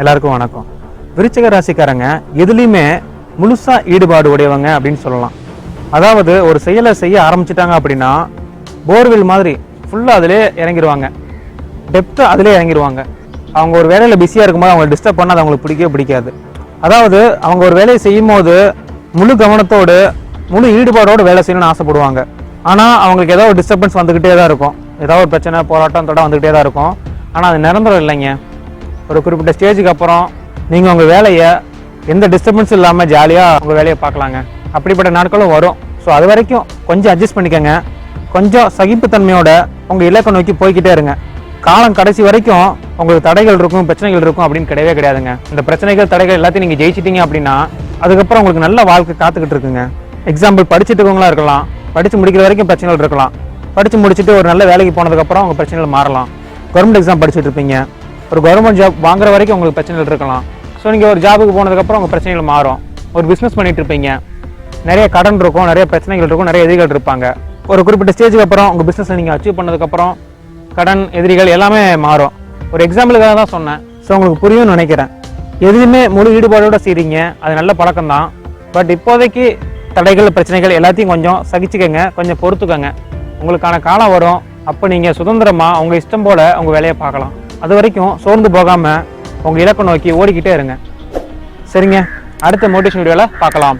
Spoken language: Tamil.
எல்லாருக்கும் வணக்கம். விருச்சக ராசிக்காரங்க எதுலேயுமே முழுசாக ஈடுபாடு உடையவங்க அப்படின்னு சொல்லலாம். அதாவது ஒரு செயலை செய்ய ஆரம்பிச்சிட்டாங்க அப்படின்னா போர்வெல் மாதிரி ஃபுல்லாக அதிலே இறங்கிடுவாங்க டெப்த்து அதிலே இறங்கிடுவாங்க அவங்க ஒரு வேலையில் பிஸியாக இருக்கும்போது அவங்களை டிஸ்டர்ப் பண்ணால் அது அவங்களுக்கு பிடிக்கவே பிடிக்காது. அதாவது அவங்க ஒரு வேலையை செய்யும் போது முழு கவனத்தோடு முழு ஈடுபாடோடு வேலை செய்யணும்னு ஆசைப்படுவாங்க. ஆனால் அவங்களுக்கு ஏதோ ஒரு டிஸ்டர்பன்ஸ் வந்துக்கிட்டே தான் இருக்கும். ஏதாவது ஒரு பிரச்சனை போராட்டம் தொட வந்துக்கிட்டே தான் இருக்கும். ஆனால் அது நிரந்தரம் இல்லைங்க. ஒரு குறிப்பிட்ட ஸ்டேஜுக்கு அப்புறம் நீங்கள் உங்கள் வேலையை எந்த டிஸ்டர்பன்ஸும் இல்லாமல் ஜாலியாக உங்கள் வேலையை பார்க்கலாங்க. அப்படிப்பட்ட நாட்களும் வரும். ஸோ அது வரைக்கும் கொஞ்சம் அட்ஜஸ்ட் பண்ணிக்கோங்க. கொஞ்சம் சகிப்புத்தன்மையோட உங்கள் இலக்கை நோக்கி போய்க்கிட்டே இருங்க. காலம் கடைசி வரைக்கும் உங்களுக்கு தடைகள் இருக்கும் பிரச்சனைகள் இருக்கும் அப்படின்னு கிடையவே கிடையாதுங்க. இந்த பிரச்சனைகள் தடைகள் எல்லாத்தையும் நீங்கள் ஜெயிச்சிட்டீங்க அப்படின்னா அதுக்கப்புறம் உங்களுக்கு நல்ல வாழ்க்கை காத்துக்கிட்டு இருக்குங்க. எக்ஸாம்பிள் படிச்சுட்டு இருக்கவங்களா இருக்கலாம். படித்து முடிக்கிற வரைக்கும் பிரச்சனைகள் இருக்கலாம். படித்து முடிச்சுட்டு ஒரு நல்ல வேலைக்கு போனதுக்கப்புறம் உங்கள் பிரச்சனைகள் மாறலாம். கவர்மெண்ட் எக்ஸாம் படிச்சுட்டு இருப்பீங்க. ஒரு கவர்மெண்ட் ஜாப் வாங்குற வரைக்கும் உங்களுக்கு பிரச்சனைகள் இருக்கலாம். ஸோ நீங்கள் ஒரு ஜாபுக்கு போனதுக்கப்புறம் உங்கள் பிரச்சனைகள் மாறும். ஒரு பிஸ்னஸ் பண்ணிகிட்டு இருப்பீங்க. நிறைய கடன் இருக்கும் நிறைய பிரச்சனைகள் இருக்கும் நிறைய எதிரிகள் இருப்பாங்க. ஒரு குறிப்பிட்ட ஸ்டேஜுக்கு அப்புறம் உங்கள் பிஸ்னஸை நீங்கள் அச்சீவ் பண்ணதுக்கப்புறம் கடன் எதிரிகள் எல்லாமே மாறும். ஒரு எக்ஸாம்பிளுக்காக தான் சொன்னேன். ஸோ உங்களுக்கு புரியும்னு நினைக்கிறேன். எதுவுமே முழு ஈடுபாடோட செய்கிறீங்க அது நல்ல பழக்கம் தான் பட் இப்போதைக்கு தடைகள் பிரச்சனைகள் எல்லாத்தையும் கொஞ்சம் சகிச்சுக்கங்க கொஞ்சம் பொறுத்துக்கோங்க. உங்களுக்கான காலம் வரும். அப்போ நீங்கள் சுதந்திரமாக உங்கள் இஷ்டம் போல் உங்கள் வேலையை பார்க்கலாம். அது வரைக்கும் சோர்ந்து போகாமல் உங்கள் இலக்கை நோக்கி ஓடிக்கிட்டே இருங்க. சரிங்க? அடுத்த மோட்டிவேஷன் வீடியோவில் பார்க்கலாம்.